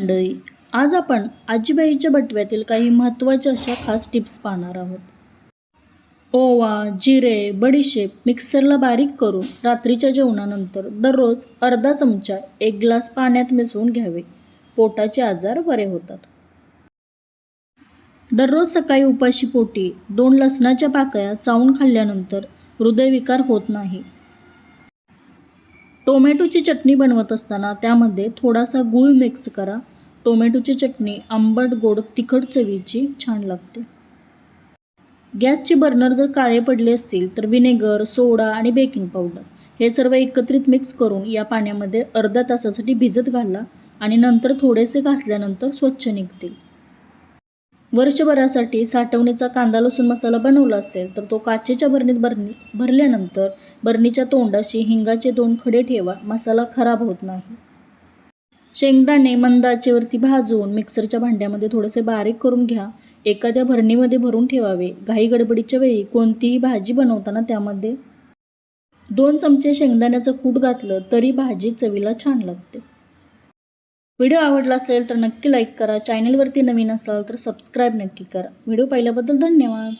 मंडळी आज आपण आजीबाईच्या बटव्यातील काही महत्त्वाच्या अशा खास टिप्स पाहणार आहोत. ओवा जिरे बडीशेप मिक्सरला बारीक करून रात्रीच्या जेवणानंतर दररोज अर्धा चमचा एक ग्लास पाण्यात मिसळून घ्यावे. पोटाचे आजार बरे होतात. दररोज सकाळी उपाशी पोटी दोन लसणाच्या पाकळ्या चावून खाल्ल्यानंतर हृदयविकार होत नाही. टोमॅटोची चटणी बनवत असताना त्यामध्ये थोडासा गूळ मिक्स करा. टोमॅटोची चटणी आंबट गोड तिखट चवीची छान लागते. गॅसचे बर्नर जर काळे पडले असतील तर विनेगर सोडा आणि बेकिंग पावडर हे सर्व एकत्रित मिक्स करून या पाण्यामध्ये अर्ध्या तासासाठी भिजत घाला आणि नंतर थोडेसे घासल्यानंतर स्वच्छ निघतील. वर्षभरासाठी साठवणीचा कांदा लसूण मसाला बनवला असेल तर तो काचेच्या बरणीत भरणी भरल्यानंतर बरणीच्या तोंडाशी हिंगाचे दोन खडे ठेवा मसाला खराब होत नाही. शेंगदाणे मंद आचेवरती भाजून मिक्सरच्या भांड्यामध्ये थोडेसे बारीक करून घ्या. एखाद्या भरणीमध्ये भरून ठेवावे. घाई गडबडीच्या वेळी कोणतीही भाजी बनवताना त्यामध्ये दोन चमचे शेंगदाण्याचं कूट घातलं तरी भाजी चवीला छान लागते. व्हिडिओ आवडला असेल तर नक्की लाईक करा. चॅनलवरती नवीन असाल तर सबस्क्राईब नक्की करा. व्हिडिओ पाहिल्याबद्दल धन्यवाद.